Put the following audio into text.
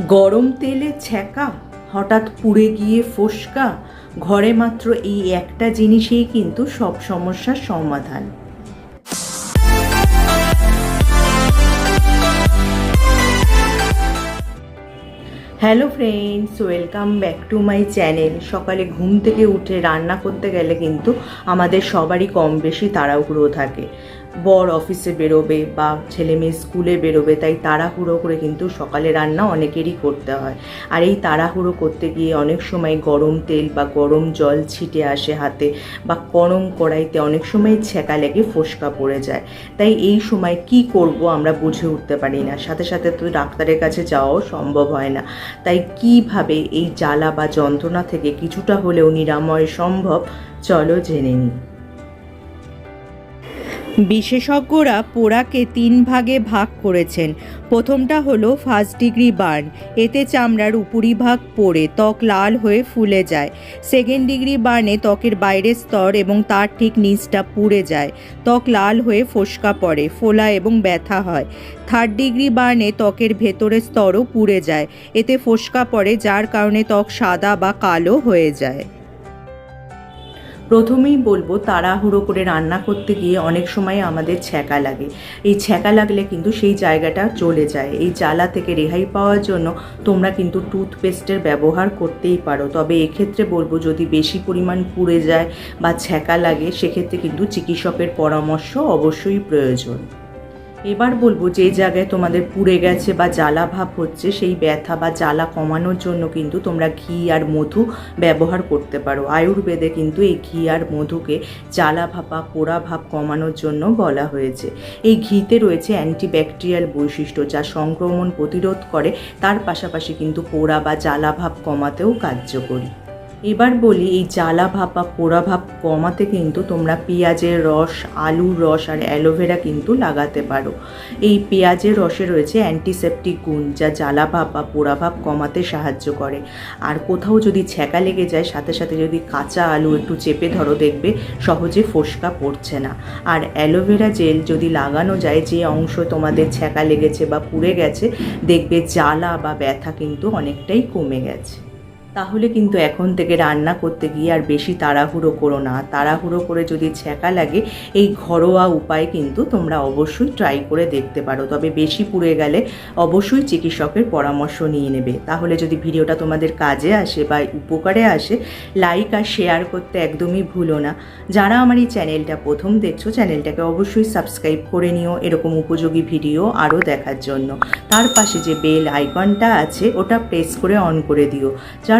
গরম তেলে ছ্যাঁকা, হঠাৎ পুড়ে গিয়ে ফোসকা, ঘরে মাত্র এই একটা জিনিসেই কিন্তু সব সমস্যার সমাধান। Hello friends, welcome back to my channel. সকালে ঘুম থেকে উঠে রান্না করতে গেলে কিন্তু আমাদের সবারই কম বেশি তাড়াহুড়ো থাকে। বর অফিসে বেরোবে বা ছেলে মেয়ে স্কুলে বেরোবে, তাই তাড়াহুড়ো করে কিন্তু সকালে রান্না অনেকেরই করতে হয়। আর এই তাড়াহুড়ো করতে গিয়ে অনেক সময় গরম তেল বা গরম জল ছিটে আসে হাতে বা গরম কড়াইতে অনেক সময় ছ্যাঁকা লেগে ফোসকা পড়ে যায়। তাই এই সময় কি করব আমরা বুঝে উঠতে পারি না। সাথে সাথে তো ডাক্তারের কাছে যাওয়াও সম্ভব হয় না। তাই কীভাবে এই জ্বালা বা যন্ত্রণা থেকে কিছুটা হলেও নিরাময় সম্ভব, চলো জেনে নিই। বিশেষজ্ঞরা পোড়াকে তিন ভাগে ভাগ করেছেন। প্রথমটা হলো ফার্স্ট ডিগ্রি বার্ন এতে চামড়ার উপরিভাগ পড়ে, ত্বক লাল হয়ে ফুলে যায়। সেকেন্ড ডিগ্রি বার্নে ত্বকের বাইরের স্তর এবং তার ঠিক নিচটা পুড়ে যায়। ত্বক লাল হয়ে ফোসকা পড়ে, ফোলা এবং ব্যথা হয়। থার্ড ডিগ্রি বার্নে ত্বকের ভেতরের স্তরও পুড়ে যায়। এতে ফোসকা পড়ে, যার কারণে ত্বক সাদা বা কালো হয়ে যায়। প্রথমেই বলব, তাড়াহুড়ো করে রান্না করতে গিয়ে অনেক সময় আমাদের ছ্যাঁকা লাগে। এই ছ্যাঁকা লাগলে কিন্তু সেই জায়গাটা চলে যায়। এই জ্বালা থেকে রেহাই পাওয়ার জন্য তোমরা কিন্তু টুথপেস্টের ব্যবহার করতেই পারো। তবে এক্ষেত্রে বলব, যদি বেশি পরিমাণ পুড়ে যায় বা ছ্যাঁকা লাগে, সেক্ষেত্রে কিন্তু চিকিৎসকের পরামর্শ অবশ্যই প্রয়োজন। এবার বলব যে জায়গায় তোমাদের পুড়ে গেছে বা জ্বালা ভাব হচ্ছে, সেই ব্যথা বা জ্বালা কমানোর জন্য কিন্তু তোমরা ঘি আর মধু ব্যবহার করতে পারো। আয়ুর্বেদে কিন্তু এই ঘি আর মধুকে জ্বালা ভাব বা পোড়া ভাব কমানোর জন্য বলা হয়েছে। এই ঘিতে রয়েছে অ্যান্টিব্যাকটেরিয়াল বৈশিষ্ট্য যা সংক্রমণ প্রতিরোধ করে, তার পাশাপাশি কিন্তু পোড়া বা জ্বালা ভাব কমাতেও কার্যকরী। এবার বলি, এই জ্বালা ভাব বা পোড়া ভাব কমাতে কিন্তু তোমরা পেঁয়াজের রস, আলুর রস আর অ্যালোভেরা কিন্তু লাগাতে পারো। এই পেঁয়াজের রসে রয়েছে অ্যান্টিসেপটিক গুণ, যা জ্বালা ভাব বা পোড়া ভাব কমাতে সাহায্য করে। আর কোথাও যদি ছ্যাঁকা লেগে যায়, সাথে সাথে যদি কাঁচা আলু একটু চেপে ধরো, দেখবে সহজে ফোসকা পড়ছে না। আর অ্যালোভেরা জেল যদি লাগানো যায়, যে অংশ তোমাদের ছ্যাঁকা লেগেছে বা পুড়ে গেছে, দেখবে জ্বালা বা ব্যথা কিন্তু অনেকটাই কমে গেছে। তাহলে কিন্তু এখন থেকে রান্না করতে গিয়ে আর বেশি তাড়াহুড়ো করো না। তাড়াহুড়ো করে যদি ছ্যাঁকা লাগে, এই ঘরোয়া উপায় কিন্তু তোমরা অবশ্যই ট্রাই করে দেখতে পারো। তবে বেশি পুড়ে গেলে অবশ্যই চিকিৎসকের পরামর্শ নিয়ে নেবে। তাহলে যদি ভিডিওটা তোমাদের কাজে আসে বা উপকারে আসে লাইক আর শেয়ার করতে একদমই ভুলো না। যারা আমার এই চ্যানেলটা প্রথম দেখছ, চ্যানেলটাকে অবশ্যই সাবস্ক্রাইব করে নিও এরকম উপযোগী ভিডিও আরও দেখার জন্য। তার পাশে যে বেল আইকনটা আছে, ওটা প্রেস করে অন করে দিও।